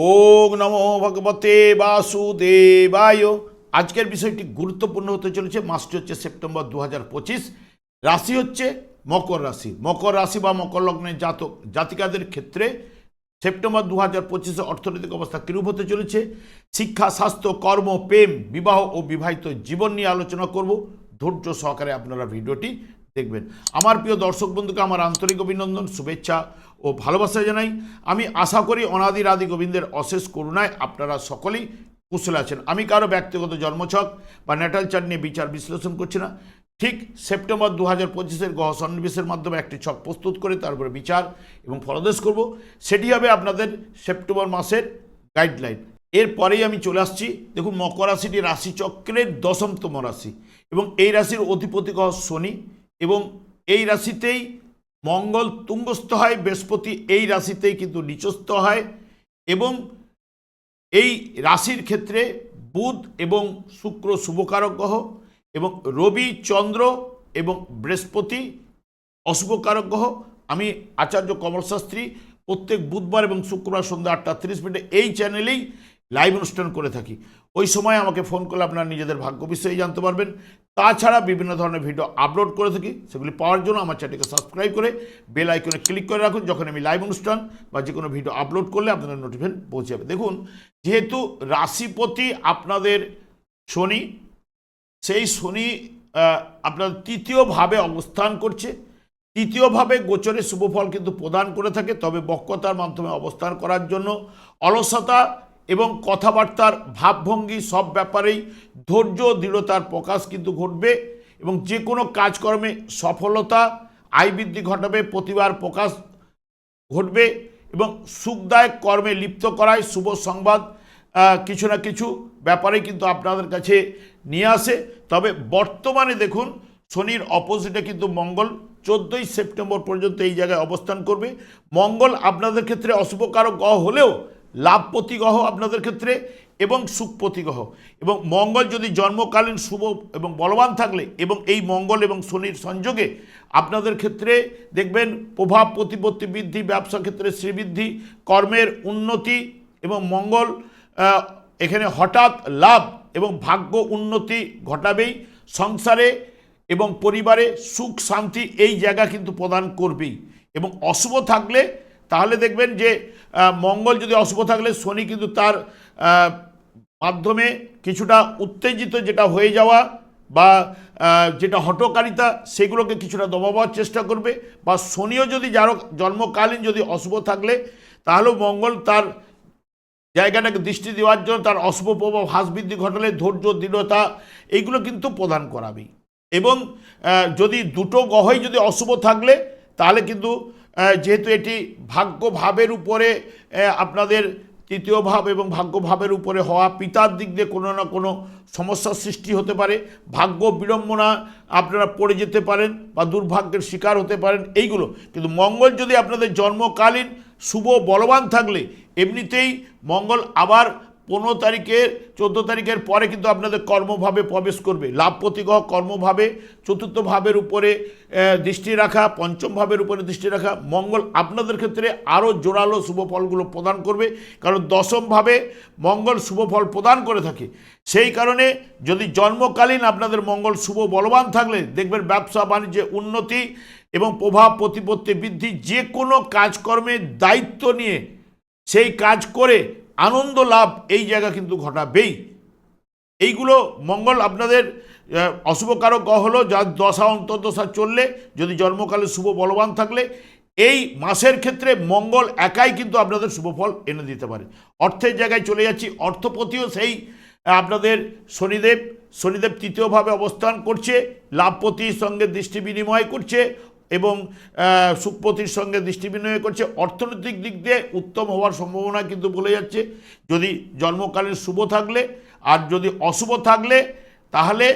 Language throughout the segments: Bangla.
ওম নমো ভগবতে বাসুদেবায়। আজকের বিষয়টি গুরুত্বপূর্ণ হতে চলেছে। মাসটি হচ্ছে সেপ্টেম্বর দু রাশি হচ্ছে মকর রাশি। মকর রাশি বা মকর লগ্নের জাতক, জাতিকাদের ক্ষেত্রে সেপ্টেম্বর দু হাজার পঁচিশে অর্থনৈতিক অবস্থা কিরূপ হতে চলেছে? শিক্ষা, স্বাস্থ্য, কর্ম, প্রেম, বিবাহ ও বিবাহিত জীবন নিয়ে আলোচনা করব। ধৈর্য সহকারে আপনারা ভিডিওটি দেখবেন। আমার প্রিয় দর্শক বন্ধুকে আমার আন্তরিক অভিনন্দন, শুভেচ্ছা ও ভালোবাসা জানাই। আমি আশা করি অনাদির আদি গোবিন্দের অশেষ করুণায় আপনারা সকলেই কুশলে আছেন। আমি কারও ব্যক্তিগত জন্মছক বা ন্যাটাল চার্ট নিয়ে বিচার বিশ্লেষণ করছি না। ঠিক সেপ্টেম্বর দু হাজার পঁচিশের গহ সন্নিবেশের মাধ্যমে একটি ছক প্রস্তুত করে তারপরে বিচার এবং ফলদেশ করব। সেটি হবে আপনাদের সেপ্টেম্বর মাসের গাইডলাইন। এরপরেই আমি চলে আসছি। দেখুন, মকর রাশিটি রাশিচক্রের দশমতম রাশি এবং এই রাশির অধিপতি গ্রহ শনি এবং এই রাশিতেই মঙ্গল তুঙ্গস্থ হয়, বৃহস্পতি এই রাশিতেই কিন্তু নিচস্থ হয় এবং এই রাশির ক্ষেত্রে বুধ এবং শুক্র শুভকারক গ্রহ এবং রবি, চন্দ্র এবং বৃহস্পতি অশুভকারক গ্রহ। আমি আচার্য কমল শাস্ত্রী প্রত্যেক বুধবার এবং শুক্রবার সন্ধ্যা আটটা তিরিশ মিনিটে এই চ্যানেলেই লাইভ অনুষ্ঠান করে থাকি। ওই সময় আমাকে ফোন করলে আপনারা নিজেদের ভাগ্য বিষয়ে জানতে পারবেন। তাছাড়া বিভিন্ন ধরনের ভিডিও আপলোড করে থাকি, সেগুলি পাওয়ার জন্য আমার চ্যানেলকে সাবস্ক্রাইব করে বেল আইকনে ক্লিক করে রাখুন। যখন আমি লাইভ অনুষ্ঠান বা যে কোনো ভিডিও আপলোড করলে আপনাদের নোটিফিকেশন পৌঁছে যাবে। দেখুন, যেহেতু রাশিপতি আপনাদের শনি, সেই শনি আপনার তৃতীয়ভাবে অবস্থান করছে। তৃতীয়ভাবে গোচরে শুভফল কিন্তু প্রদান করে থাকে, তবে বক্রতার মাধ্যমে অবস্থান করার জন্য অলসতা এবং কথাবার্তার ভাবভঙ্গি সব ব্যাপারেই ধৈর্য, দৃঢ়তার প্রকাশ কিন্তু ঘটবে এবং যে কোনো কাজকর্মে সফলতা, আয় বৃদ্ধি ঘটাবে, প্রতিভার প্রকাশ ঘটবে এবং সুখদায়ক কর্মে লিপ্ত করায় শুভ সংবাদ কিছু না কিছু ব্যাপারে কিন্তু আপনাদের কাছে নিয়ে আসে। তবে বর্তমানে দেখুন, শনির অপোজিটে কিন্তু মঙ্গল চোদ্দোই সেপ্টেম্বর পর্যন্ত এই জায়গায় অবস্থান করবে। মঙ্গল আপনাদের ক্ষেত্রে অশুভকারক হলেও লাভপতি গ্রহ আপনাদের ক্ষেত্রে এবং সুখপতি গ্রহ এবং মঙ্গল যদি জন্মকালীন শুভ এবং বলবান থাকলে এবং এই মঙ্গল এবং শনির সংযোগে আপনাদের ক্ষেত্রে দেখবেন প্রভাব প্রতিপত্তি বৃদ্ধি, ব্যবসা ক্ষেত্রে শ্রীবৃদ্ধি, কর্মের উন্নতি এবং মঙ্গল এখানে হঠাৎ লাভ এবং ভাগ্য উন্নতি ঘটাবেই সংসারে এবং পরিবারে সুখ শান্তি এই জায়গা কিন্তু প্রদান করবেই। এবং অশুভ থাকলে তাহলে দেখবেন যে মঙ্গল যদি অশুভ থাকলে শনি কিন্তু তার মাধ্যমে কিছুটা উত্তেজিত যেটা হয়ে যাওয়া বা যেটা হটকারিতা সেগুলোকে কিছুটা দবাবার চেষ্টা করবে। বা শনিও যদি যার জন্মকালীন যদি অশুভ থাকলে, তাহলেও মঙ্গল তার জায়গাটাকে দৃষ্টি দেওয়ার জন্য তার অশুভ প্রভাব, হ্রাস বৃদ্ধি ঘটালে, ধৈর্য, দৃঢ়তা এইগুলো কিন্তু প্রদান করাবেই। এবং যদি দুটো গ্রহই যদি অশুভ থাকলে, তাহলে কিন্তু যেহেতু এটি ভাগ্য ভাবের উপরে আপনাদের তৃতীয় ভাব এবং ভাগ্য ভাবের উপরে হওয়া পিতার দিক দিয়ে কোনো না কোনো সমস্যার সৃষ্টি হতে পারে, ভাগ্য বিড়ম্বনা আপনারা পড়ে যেতে পারেন বা দুর্ভাগ্যের শিকার হতে পারেন, এইগুলো। কিন্তু মঙ্গল যদি আপনাদের জন্মকালীন শুভ বলবান থাকলে, এমনিতেই মঙ্গল আবার পনেরো তারিখের, চোদ্দ তারিখের পরে কিন্তু আপনাদের কর্মভাবে প্রবেশ করবে। লাভপতি গ্রহ কর্মভাবে, চতুর্থ ভাবের উপরে দৃষ্টি রাখা, পঞ্চম ভাবের উপরে দৃষ্টি রাখা, মঙ্গল আপনাদের ক্ষেত্রে আরও জোরালো শুভ ফলগুলো প্রদান করবে। কারণ দশমভাবে মঙ্গল শুভ ফল প্রদান করে থাকে। সেই কারণে যদি জন্মকালীন আপনাদের মঙ্গল শুভ বলবান থাকলে, দেখবেন ব্যবসা, বাণিজ্যে, উন্নতি এবং প্রভাব, প্রতিপত্তি বৃদ্ধি যে কোনো কাজকর্মের দায়িত্ব নিয়ে সেই কাজ করে আনন্দ লাভ এই জায়গা কিন্তু ঘটাবেই। এইগুলো মঙ্গল আপনাদের অশুভকারক গ্রহ হলো, যার দশা অন্তর্দশা চললে, যদি জন্মকালে শুভ বলবান থাকলে, এই মাসের ক্ষেত্রে মঙ্গল একাই কিন্তু আপনাদের শুভফল এনে দিতে পারে। অর্থের জায়গায় চলে যাচ্ছি, অর্থপতিও সেই আপনাদের শনিদেব শনিদেব তৃতীয়ভাবে অবস্থান করছে, লাভপতির সঙ্গে দৃষ্টি বিনিময় করছে এবং সুখপতির সঙ্গে দৃষ্টি বিনিময় করছে। অর্থনৈতিক দিক দিয়ে উত্তম হওয়ার সম্ভাবনা কিন্তু বলে যাচ্ছে। যদি জন্মকালের শুভ থাকলে আর যদি অশুভ থাকলে, তাহলে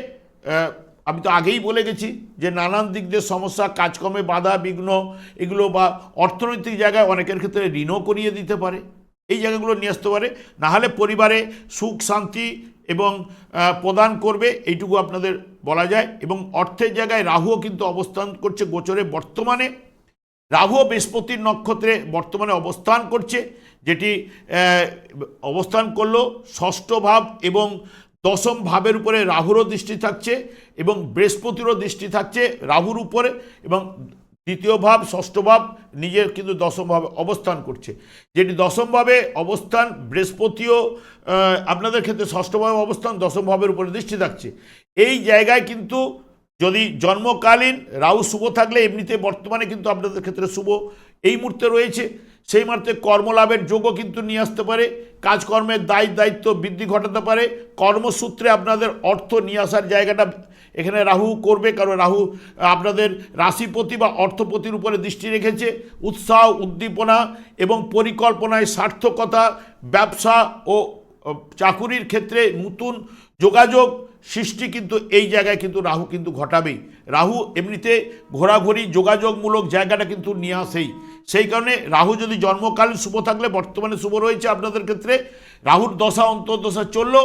আমি তো আগেই বলে গেছি যে নানান দিক দিয়ে সমস্যা, কাজকর্মে বাধা, বিঘ্ন, এগুলো বা অর্থনৈতিক জায়গায় অনেকের ক্ষেত্রে ঋণও করিয়ে দিতে পারে। এই জায়গাগুলো নিয়ে আসতে পারে। নাহলে পরিবারে সুখ, শান্তি এবং প্রদান করবে, এইটুকু আপনাদের বলা যায়। এবং অর্থের জায়গায় রাহুও কিন্তু অবস্থান করছে গোচরে বর্তমানে। রাহু ও বৃহস্পতির নক্ষত্রে বর্তমানে অবস্থান করছে, যেটি অবস্থান করল ষষ্ঠ ভাব এবং দশম ভাবের উপরে রাহুরও দৃষ্টি থাকছে এবং বৃহস্পতিরও দৃষ্টি থাকছে রাহুর উপরে এবং দ্বিতীয় ভাব, ষষ্ঠ ভাব নিজের কিন্তু দশমভাবে অবস্থান করছে। যেটি দশমভাবে অবস্থান বৃহস্পতিও আপনাদের ক্ষেত্রে ষষ্ঠভাবে অবস্থান দশম ভাবের উপরে দৃষ্টি থাকছে। এই জায়গায় কিন্তু যদি জন্মকালীন রাহু শুভ থাকলে, এমনিতে বর্তমানে কিন্তু আপনাদের ক্ষেত্রে শুভ এই মুহূর্তে রয়েছে। সেই মুহূর্তে কর্মলাভের যোগও কিন্তু নিয়ে আসতে পারে। কাজকর্মের দায় দায়িত্ব বৃদ্ধি ঘটাতে পারে। কর্মসূত্রে আপনাদের অর্থ নিয়ে আসার জায়গাটা এখানে রাহু করবে, কারণ রাহু আপনাদের রাশিপতি বা অর্থপতির উপরে দৃষ্টি রেখেছে। উৎসাহ, উদ্দীপনা এবং পরিকল্পনায় সার্থকতা, ব্যবসা ও, চাকুরির ক্ষেত্রে নতুন যোগাযোগ সৃষ্টি কিন্তু এই জায়গায় কিন্তু রাহু কিন্তু ঘটাবেই। রাহু এমনিতে ঘোরাঘুরি, যোগাযোগমূলক জায়গাটা কিন্তু নিয়ে আসেই। সেই কারণে রাহু যদি জন্মকালীন শুভ থাকলে, বর্তমানে শুভ রয়েছে আপনাদের ক্ষেত্রে, রাহুর দশা অন্তর্দশা চলল।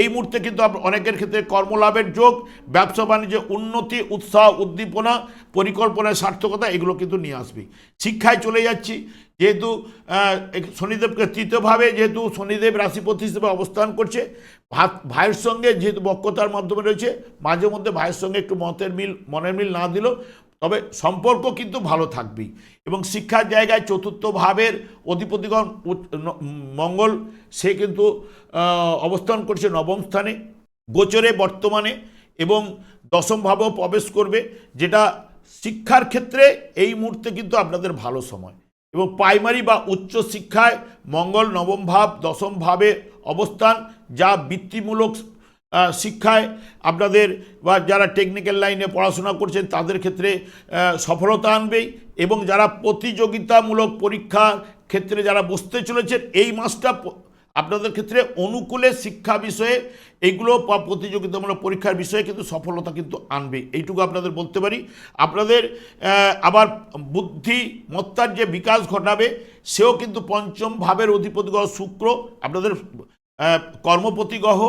এই মুহূর্তে কিন্তু অনেকের ক্ষেত্রে কর্মলাভের যোগ, ব্যবসা বাণিজ্যে উন্নতি, উৎসাহ, উদ্দীপনা পরিকল্পনায় সার্থকতা, এগুলো কিন্তু নিয়ে আসবে। শিক্ষায় চলে যাচ্ছি, যেহেতু শনিদেবকে তৃতীয়ভাবে যেহেতু শনিদেব রাশিপতি হিসেবে অবস্থান করছে ভাইয়ের সঙ্গে যেহেতু বক্রতার মাধ্যমে রয়েছে মাঝে মধ্যে ভাইয়ের সঙ্গে একটু মতের মিল, মনের মিল না দিলেও তবে সম্পর্ক কিন্তু ভালো থাকবেই। এবং শিক্ষার জায়গায় চতুর্থ ভাবের অধিপতিগণ মঙ্গল, সে কিন্তু অবস্থান করছে নবম স্থানে, গোচরে বর্তমানে এবং দশম ভাবেও প্রবেশ করবে, যেটা শিক্ষার ক্ষেত্রে এই মুহূর্তে কিন্তু আপনাদের ভালো সময়। এবং প্রাইমারি বা উচ্চ শিক্ষায় মঙ্গল নবম ভাব, দশম ভাবে অবস্থান, যা বৃত্তিমূলক শিক্ষায় আপনাদের বা যারা টেকনিক্যাল লাইনে পড়াশোনা করছেন, তাদের ক্ষেত্রে সফলতা আনবেই এবং যারা প্রতিযোগিতামূলক পরীক্ষার ক্ষেত্রে যারা বসতে চলেছেন, এই মাসটা আপনাদের ক্ষেত্রে অনুকূলে শিক্ষা বিষয়ে এইগুলো বা প্রতিযোগিতামূলক পরীক্ষার বিষয়ে কিন্তু সফলতা কিন্তু আনবে। এইটুকু আপনাদের বলতে পারি। আপনাদের আবার বুদ্ধিমত্তার যে বিকাশ ঘটাবে, সেও কিন্তু পঞ্চম ভাবের অধিপতি গ্রহ শুক্র। আপনাদের আহ, কর্মপতি গ্রহ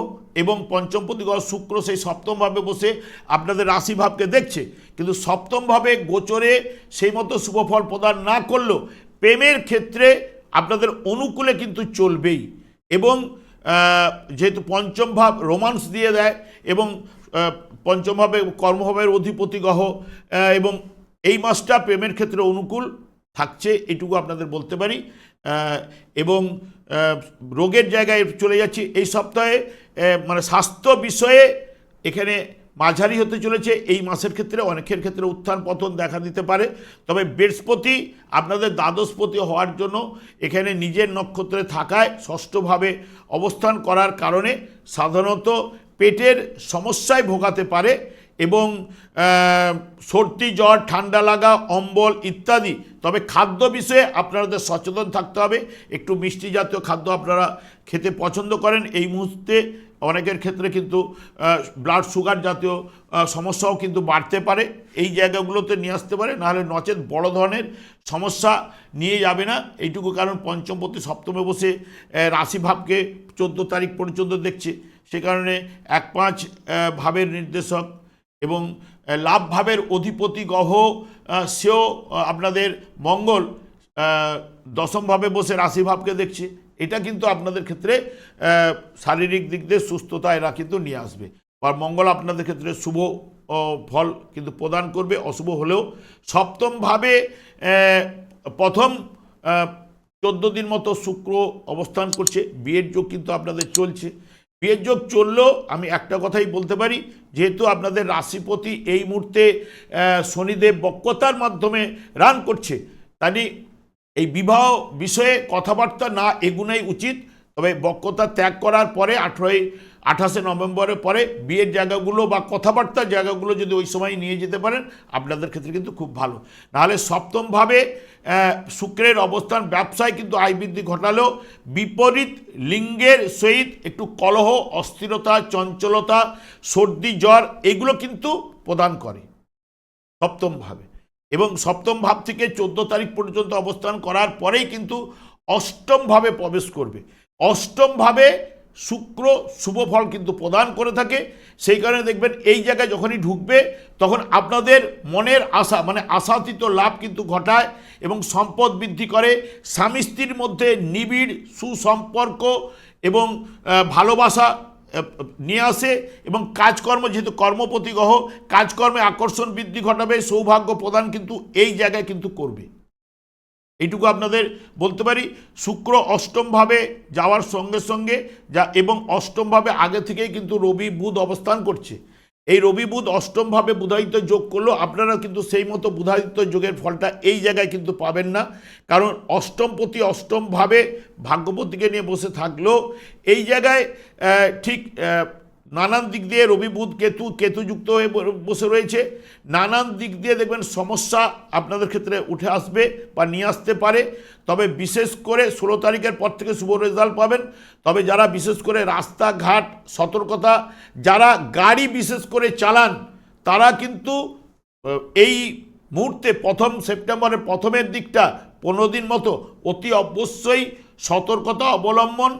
এবং পঞ্চমপতি গ্রহ শুক্র সেই সপ্তমভাবে বসে আপনাদের রাশিভাবকে দেখছে। কিন্তু সপ্তমভাবে গোচরে সেই মতো শুভফল প্রদান না করলেও প্রেমের ক্ষেত্রে আপনাদের অনুকূলে কিন্তু চলবেই এবং যেহেতু পঞ্চম ভাব রোমান্স দিয়ে দেয় এবং পঞ্চমভাবে কর্মভাবের অধিপতি গ্রহ এবং এই মাসটা প্রেমের ক্ষেত্রে অনুকূল থাকছে এটুকু আপনাদের বলতে পারি। এবং রোগের জায়গায় চলে যাচ্ছি। এই সপ্তাহে মানে স্বাস্থ্য বিষয়ে এখানে মাঝারি হতে চলেছে। এই মাসের ক্ষেত্রে, অনেকের ক্ষেত্রে উত্থান পতন দেখা দিতে পারে। তবে বৃহস্পতি আপনাদের দ্বাদশপতি হওয়ার জন্য এখানে নিজের নক্ষত্রে থাকায় ষষ্ঠভাবে অবস্থান করার কারণে সাধারণত পেটের সমস্যায় ভোগাতে পারে এবং সর্দি, জ্বর, ঠান্ডা লাগা, অম্বল ইত্যাদি তবে খাদ্য বিষয়ে আপনাদের সচেতন থাকতে হবে। একটু মিষ্টি জাতীয় খাদ্য আপনারা খেতে পছন্দ করেন। এই মুহূর্তে অনেকের ক্ষেত্রে কিন্তু ব্লাড সুগার জাতীয় সমস্যাও কিন্তু বাড়তে পারে। এই জায়গাগুলোতে নিয়ে আসতে পারে। নাহলে নচেত বড় ধরনের সমস্যা নিয়ে যাবে না। এইটুকু কারণ পঞ্চমপতি সপ্তমে বসে রাশিভাবকে চোদ্দ তারিখ পর্যন্ত দেখছে। সে কারণে এক পাঁচ ভাবের নির্দেশক এবং লাভভাবের লাভ ভাবের অধিপতি আহ, সেও আপনাদের মঙ্গল দশমভাবে বসে রাশিভাবকে দেখছে। এটা কিন্তু আপনাদের ক্ষেত্রে শারীরিক দিক দিয়ে সুস্থতা এরা কিন্তু নিয়ে আসবে। আর মঙ্গল আপনাদের ক্ষেত্রে শুভ ফল কিন্তু প্রদান করবে অশুভ হলেও সপ্তমভাবে প্রথম চোদ্দ দিন মতো শুক্র অবস্থান করছে। বিয়ের যোগ কিন্তু আপনাদের চলছে। বিয়ের যোগ চললেও আমি একটা কথাই বলতে পারি, যেহেতু আপনাদের রাশিপতি এই মুহূর্তে শনিদেব বক্রতার মাধ্যমে রান করছে, তাই এই বিবাহ বিষয়ে কথাবার্তা না এগুনাই উচিত। তবে বক্রতা ত্যাগ করার পরে আঠেরোই আঠাশে নভেম্বরের পরে বিয়ের জায়গাগুলো বা কথাবার্তার জায়গাগুলো যদি ওই সময় নিয়ে যেতে পারেন, আপনাদের ক্ষেত্রে কিন্তু খুব ভালো। নাহলে সপ্তমভাবে শুক্রের অবস্থান, ব্যবসায় কিন্তু আয় বৃদ্ধি ঘটালেও বিপরীত লিঙ্গের সহিত একটু কলহ, অস্থিরতা, চঞ্চলতা, সর্দি, জ্বর এগুলো কিন্তু প্রদান করে সপ্তমভাবে। এবং সপ্তম ভাব থেকে চোদ্দ তারিখ পর্যন্ত অবস্থান করার পরেই কিন্তু অষ্টমভাবে প্রবেশ করবে। অষ্টম ভাবে শুক্র, শুভ ফল কিন্তু প্রদান করে থাকে। সেই কারণে দেখবেন এই জায়গায় যখনই ঢুকবে, তখন আপনাদের মনের আশা মানে আশাতীত লাভ কিন্তু ঘটায় এবং সম্পদ বৃদ্ধি করে। স্বামী স্ত্রীর মধ্যে নিবিড় সুসম্পর্ক এবং ভালোবাসা নিয়ে আসে এবং কাজকর্ম যেহেতু কর্মপতি গ্রহ কাজকর্মে আকর্ষণ বৃদ্ধি ঘটাবে, সৌভাগ্য প্রদান কিন্তু এই জায়গায় কিন্তু করবে। এইটুকু আপনাদের বলতে পারি, শুক্র অষ্টমভাবে যাওয়ার সঙ্গে সঙ্গে যা এবং অষ্টমভাবে আগে থেকেই কিন্তু রবি বুধ অবস্থান করছে। এই রবি বুধ অষ্টমভাবে বুধায়িত যোগ করল, আপনারা কিন্তু সেই মতো বুধায়িত যোগের ফলটা এই জায়গায় কিন্তু পাবেন না। কারণ অষ্টমপতি অষ্টমভাবে ভাগ্যপতিকে নিয়ে বসে থাকলেও এই জায়গায় ঠিক নানান দিক দিয়ে রবি বুধ কেতু, কেতুযুক্ত হয়ে বসে রয়েছে। নানান দিক দিয়ে দেখবেন সমস্যা আপনাদের ক্ষেত্রে উঠে আসবে বা নিয়ে আসতে পারে। তবে বিশেষ করে ষোলো তারিখের পর থেকে শুভ রেজাল্ট পাবেন। তবে যারা বিশেষ করে রাস্তাঘাট, সতর্কতা, যারা গাড়ি বিশেষ করে চালান, তারা কিন্তু এই মুহূর্তে প্রথম সেপ্টেম্বরের প্রথমের দিকটা পনেরো দিন মতো অতি অবশ্যই সতর্কতা অবলম্বন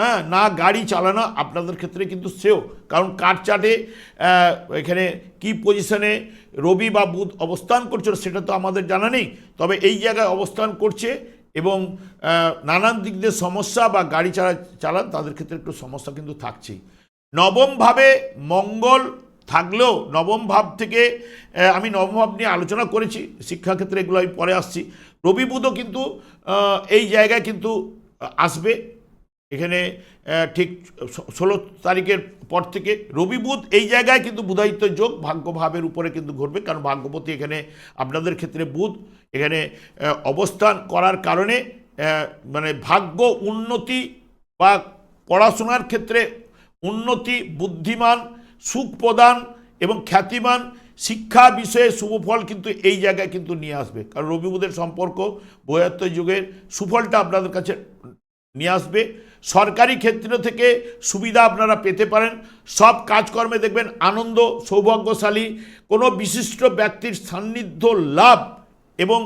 হ্যাঁ না গাড়ি চালানো আপনাদের ক্ষেত্রে কিন্তু সেও। কারণ কার চার্টে আহ, এখানে কি পজিশনে রবি বা বুধ অবস্থান করছিল সেটা তো আমাদের জানা নেই। তবে এই জায়গায় অবস্থান করছে এবং নানান দিক দিয়ে সমস্যা বা গাড়ি চালা চালান তাদের ক্ষেত্রে একটু সমস্যা কিন্তু থাকছেই। নবমভাবে মঙ্গল থাকলেও নবম ভাব থেকে আমি নবম ভাব নিয়ে আলোচনা করেছি শিক্ষাক্ষেত্রে এগুলো আমি পরে আসছি। রবি বুধও কিন্তু এই জায়গায় কিন্তু আসবে। এখানে ঠিক ষোলো তারিখের পর থেকে রবি বুধ এই জায়গায় কিন্তু বুধায়িত্ব যোগ ভাগ্যভাবের উপরে কিন্তু ঘটবে, কারণ ভাগ্যপতি এখানে আপনাদের ক্ষেত্রে বুধ। এখানে অবস্থান করার কারণে মানে ভাগ্য উন্নতি বা পড়াশোনার ক্ষেত্রে উন্নতি, বুদ্ধিমান, সুখ প্রদান এবং খ্যাতিমান শিক্ষা বিষয়ে শুভফল কিন্তু এই জায়গায় কিন্তু নিয়ে আসবে। কারণ রবি বুধের সম্পর্ক বয়াত্ত যুগের সুফলটা আপনাদের কাছে নিয়ে আসবে। সরকারি ক্ষেত্র থেকে সুবিধা আপনারা পেতে পারেন। সব কাজকর্মে দেখবেন আনন্দ, সৌভাগ্যশালী। কোনো বিশিষ্ট ব্যক্তির সান্নিধ্য লাভ এবং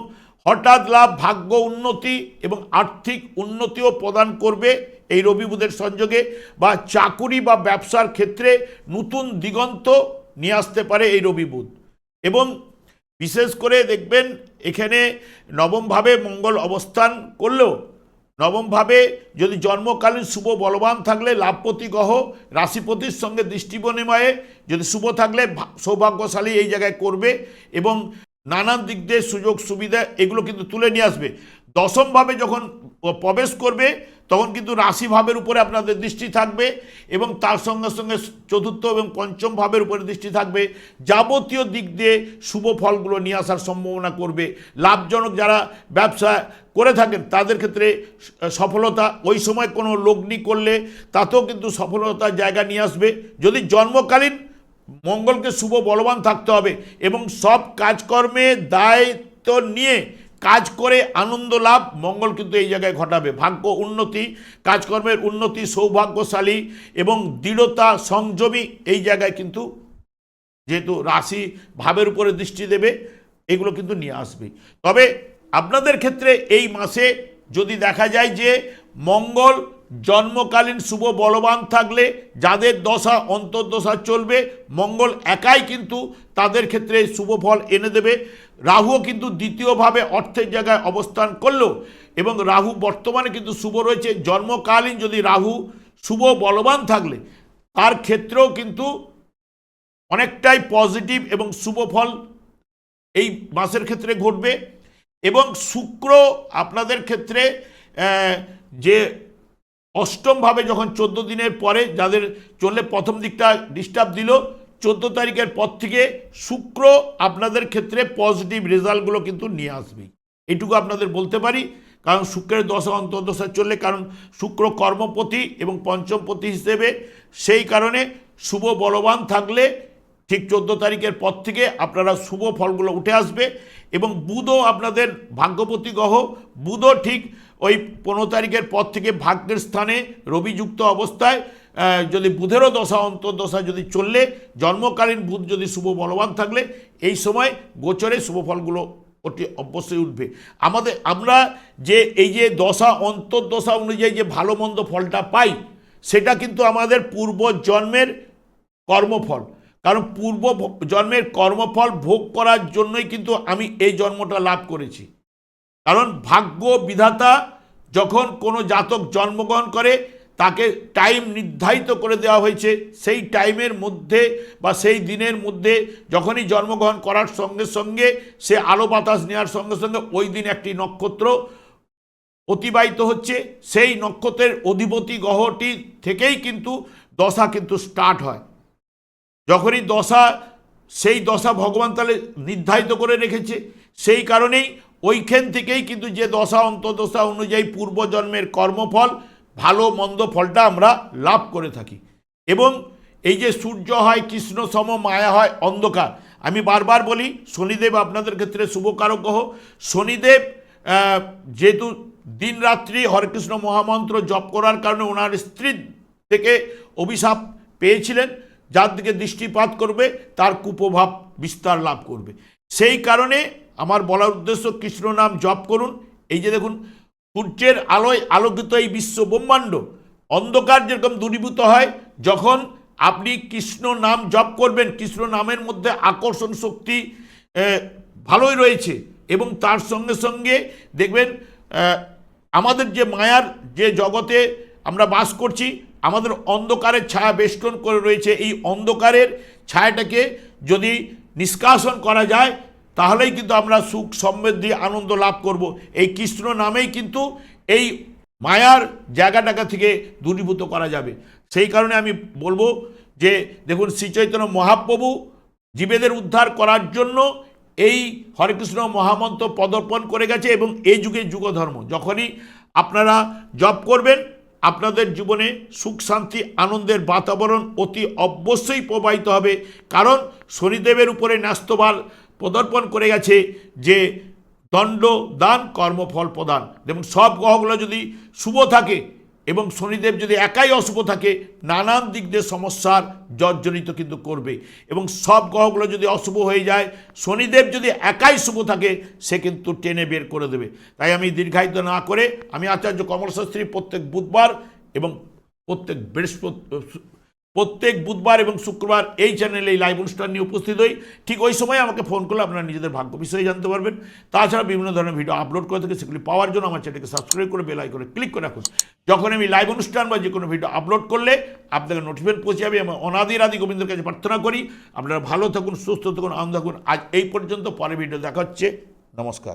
হঠাৎ লাভ, ভাগ্য উন্নতি এবং আর্থিক উন্নতিও প্রদান করবে এই রবি বুধের সংযোগে বা চাকুরি বা ব্যবসার ক্ষেত্রে নতুন দিগন্ত নিয়ে আসতে পারে এই রবি বুধ এবং বিশেষ করে দেখবেন এখানে নবমভাবে মঙ্গল অবস্থান করলেও নবমভাবে যদি জন্মকালীন শুভ বলবান থাকলে লাভপতি গ্রহ, রাশিপতির সঙ্গে দৃষ্টি বিনিময়ে যদি শুভ থাকলে সৌভাগ্যশালী এই জায়গায় করবে এবং নানান দিক দিয়ে সুযোগ সুবিধা এগুলো কিন্তু তুলে নিয়ে আসবে। দশমভাবে যখন প্রবেশ করবে, তখন কিন্তু রাশি ভাবের উপরে আপনাদের দৃষ্টি থাকবে এবং তার সঙ্গে সঙ্গে চতুর্থ এবং পঞ্চম ভাবের উপরে দৃষ্টি থাকবে। যাবতীয় দিক দিয়ে শুভ ফলগুলো নিয়ে আসার সম্ভাবনা করবে। লাভজনক যারা ব্যবসা করে থাকেন, তাদের ক্ষেত্রে সফলতা ওই সময় কোনো লগ্নি করলে তাতেও কিন্তু সফলতার জায়গা নিয়ে আসবে। যদি জন্মকালীন মঙ্গলকে শুভ বলবান থাকতে হবে এবং সব কাজকর্মে দায়িত্ব নিয়ে কাজ করে আনন্দ লাভ, মঙ্গল কিন্তু এই জায়গায় ঘটাবে। ভাগ্য উন্নতি, কাজকর্মের উন্নতি, সৌভাগ্যশালী এবং দৃঢ়তা, সংযমী এই জায়গায় কিন্তু যেহেতু রাশি ভাবের উপরে দৃষ্টি দেবে, এগুলো কিন্তু নিয়ে আসবে। তবে আপনাদের ক্ষেত্রে এই মাসে যদি দেখা যায় যে মঙ্গল জন্মকালীন শুভ বলবান থাকলে, যাদের দশা, অন্তর্দশা চলবে, মঙ্গল একাই কিন্তু তাদের ক্ষেত্রে শুভ ফল এনে দেবে। রাহুও কিন্তু দ্বিতীয়ভাবে অর্থের জায়গায় অবস্থান করল এবং রাহু বর্তমানে কিন্তু শুভ রয়েছে। জন্মকালীন যদি রাহু শুভ বলবান থাকলে, তার ক্ষেত্রেও কিন্তু অনেকটাই পজিটিভ এবং শুভ ফল এই মাসের ক্ষেত্রে ঘটবে এবং শুক্র আপনাদের ক্ষেত্রে যে অষ্টমভাবে যখন চোদ্দ দিনের পরে যাদের চললে প্রথম দিকটা ডিস্টার্ব দিল চোদ্দ তারিখের পর থেকে শুক্র আপনাদের ক্ষেত্রে পজিটিভ রেজাল্টগুলো কিন্তু নিয়ে আসবে। এটুকু আপনাদের বলতে পারি, কারণ শুক্রের দশা অন্তর্দশা চললে, কারণ শুক্র কর্মপতি এবং পঞ্চমপতি হিসেবে সেই কারণে শুভ বলবান থাকলে ঠিক চোদ্দ তারিখের পর থেকে আপনারা শুভ ফলগুলো উঠে আসবে এবং বুধও আপনাদের ভাগ্যপতি গ্রহ, বুধও ঠিক ওই পনেরো তারিখের পর থেকে ভাগ্যের স্থানে রবিযুক্ত অবস্থায় যদি বুধেরও দশা অন্তর্দশা যদি চললে, জন্মকালীন বুধ যদি শুভ বলবান থাকলে, এই সময় গোচরে শুভ ফলগুলো অতি অবশ্যই উঠবে। আমাদের, আমরা যে, এই যে দশা অন্তর্দশা অনুযায়ী যে ভালো মন্দ ফলটা পাই, সেটা কিন্তু আমাদের পূর্ব জন্মের কর্মফল। কারণ পূর্ব জন্মের কর্মফল ভোগ করার জন্যই কিন্তু আমি এই জন্মটা লাভ করেছি। কারণ ভাগ্য বিধাতা যখন কোনো জাতক জন্মগ্রহণ করে তাকে টাইম নির্ধারিত করে দেওয়া হয়েছে। সেই টাইমের মধ্যে বা সেই দিনের মধ্যে যখনই জন্মগ্রহণ করার সঙ্গে সঙ্গে সে আলো বাতাস নেওয়ার সঙ্গে সঙ্গে ওই দিন একটি নক্ষত্র অতিবাহিত হচ্ছে। সেই নক্ষত্রের অধিপতি গ্রহটি থেকেই কিন্তু দশা কিন্তু স্টার্ট হয়। যখনই দশা, সেই দশা ভগবান তাহলে নির্ধারিত করে রেখেছে। সেই কারণেই ওইখান থেকেই কিন্তু যে দশা অন্তদশা অনুযায়ী পূর্বজন্মের কর্মফল ভালো, মন্দ ফলটা আমরা লাভ করে থাকি। এবং এই যে সূর্য হয়, কৃষ্ণ সম, মায়া হয়, অন্ধকার। আমি বারবার বলি, শনিদেব আপনাদের ক্ষেত্রে শুভকারক গ্রহ শনিদেব যেহেতু দিন রাত্রি হরেকৃষ্ণ মহামন্ত্র জপ করার কারণে ওনার স্ত্রীর থেকে অভিশাপ পেয়েছিলেন, যার দিকে দৃষ্টিপাত করবে, তার কুপ্রভাব বিস্তার লাভ করবে। সেই কারণে আমার বলার উদ্দেশ্য, কৃষ্ণ নাম জপ করুন। এই যে দেখুন সূর্যের আলোয় আলোকিত এই বিশ্ব ব্রহ্মাণ্ড অন্ধকার যেরকম দূরীভূত হয়, যখন আপনি কৃষ্ণ নাম জপ করবেন, কৃষ্ণ নামের মধ্যে আকর্ষণ শক্তি ভালোই রয়েছে এবং তার সঙ্গে সঙ্গে দেখবেন আমাদের যে মায়ার যে জগতে আমরা বাস করছি, আমাদের অন্ধকারের ছায়া বেষ্টন করে রয়েছে। এই অন্ধকারের ছায়াটাকে যদি নিষ্কাশন করা যায় তাহলেই কিন্তু আমরা সুখ সমৃদ্ধি, আনন্দ লাভ করব। এই কৃষ্ণ নামেই কিন্তু এই মায়ার জায়গাটাকা থেকে দূরীভূত করা যাবে। সেই কারণে আমি বলব যে, দেখুন, শ্রীচৈতন্য মহাপ্রভু জীবেদের উদ্ধার করার জন্য এই হরেকৃষ্ণ মহামন্ত্র পদর্পণ করে গেছে এবং এই যুগে যুগধর্ম। যখনই আপনারা জপ করবেন, আপনাদের জীবনে সুখ, শান্তি, আনন্দের বাতাবরণ অতি অবশ্যই প্রবাহিত হবে। কারণ শনিদেবের উপরে ন্যস্তবার পদর্পণ করে গেছে যে দণ্ড দান কর্মফল প্রদান। এবং সব গ্রহগুলো যদি শুভ থাকে এবং শনিদেব যদি একাই অশুভ থাকে, নানান দিক দিয়ে সমস্যার জর্জরিত কিন্তু করবে। এবং সব গ্রহগুলো যদি অশুভ হয়ে যায়, শনিদেব যদি একাই শুভ থাকে, সে কিন্তু টেনে বের করে দেবে। তাই আমি দীর্ঘায়িত না করে আমি আচার্য কমল শাস্ত্রী প্রত্যেক বুধবার এবং প্রত্যেক বৃহস্পতি প্রত্যেক বুধবার এবং শুক্রবার এই চ্যানেলে এই লাইভ অনুষ্ঠান নিয়ে উপস্থিত হই। ঠিক ওই সময় আমাকে ফোন করলে আপনারা নিজেদের ভাগ্য বিষয়ে জানতে পারবেন। তাছাড়া বিভিন্ন ধরনের ভিডিও আপলোড করে থাকে, সেগুলি পাওয়ার জন্য আমার চ্যানেলকে সাবস্ক্রাইব করে বেল আইকনে ক্লিক করে রাখুন। যখন আমি লাইভ অনুষ্ঠান বা যে কোনো ভিডিও আপলোড করলে আপনাকে নোটিফিকেশন পৌঁছে যাবে আমি অনাদির আদি গোবিন্দের কাছে প্রার্থনা করি, আপনারা ভালো থাকুন, সুস্থ থাকুন, আনন্দ থাকুন। আজ এই পর্যন্ত পরে ভিডিও দেখা হচ্ছে। নমস্কার।